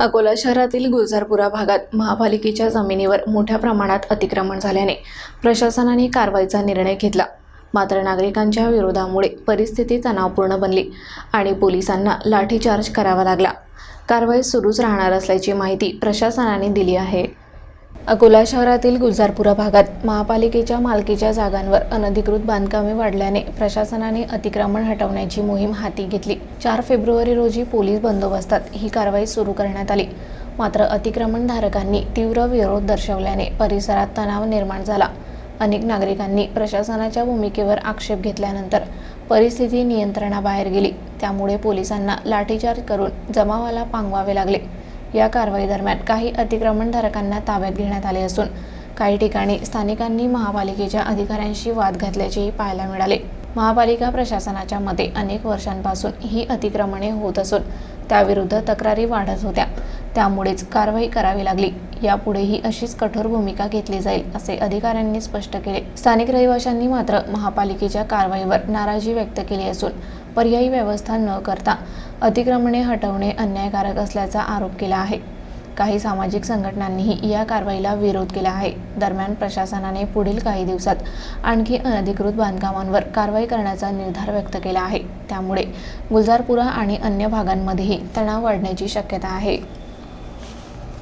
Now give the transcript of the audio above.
अकोला शहरातील गुलजारपुरा भागात महापालिकेच्या जमिनीवर मोठ्या प्रमाणात अतिक्रमण झाल्याने प्रशासनाने कारवाईचा निर्णय घेतला. मात्र नागरिकांच्या विरोधामुळे परिस्थिती तणावपूर्ण बनली आणि पोलिसांना लाठीचार्ज करावा लागला. कारवाई सुरूच राहणार असल्याची माहिती प्रशासनाने दिली आहे. अकोला शहरातील गुलजारपुरा भागात महापालिकेच्या मालकीच्या जागांवर अनधिकृत बांधकामे वाढल्याने प्रशासनाने अतिक्रमण हटवण्याची मोहीम हाती घेतली. चार फेब्रुवारी रोजी पोलीस बंदोबस्तात ही कारवाई सुरू करण्यात आली. मात्र अतिक्रमणधारकांनी तीव्र विरोध दर्शवल्याने परिसरात तणाव निर्माण झाला. अनेक नागरिकांनी प्रशासनाच्या भूमिकेवर आक्षेप घेतल्यानंतर परिस्थिती नियंत्रणाबाहेर गेली. त्यामुळे पोलिसांना लाठीचार्ज करून जमावाला पांगवावे लागले. या कारवाई दरम्यान काही अतिक्रमणधारकांना ताब्यात घेण्यात आले असून काही ठिकाणी स्थानिकांनी महापालिकेच्या अधिकाऱ्यांशी वाद घातल्याचेही पाहायला मिळाले. महापालिका प्रशासनाच्या मते अनेक वर्षांपासून ही अतिक्रमणे होत असून त्याविरुद्ध तक्रारी वाढत होत्या. त्यामुळेच कारवाई करावी लागली. यापुढेही अशीच कठोर भूमिका घेतली जाईल असे अधिकाऱ्यांनी स्पष्ट केले. स्थानिक रहिवाशांनी मात्र महापालिकेच्या कारवाईवर नाराजी व्यक्त केली असून पर्यायी व्यवस्था न करता अतिक्रमणे हटवणे अन्यायकारक असल्याचा आरोप केला आहे. काही सामाजिक संघटनांनीही या कारवाईला विरोध केला आहे. दरम्यान प्रशासनाने पुढील काही दिवसात आणखी अनधिकृत बांधकामांवर कारवाई करण्याचा निर्धार व्यक्त केला आहे. त्यामुळे गुलजारपुरा आणि अन्य भागांमध्येही तणाव वाढण्याची शक्यता आहे.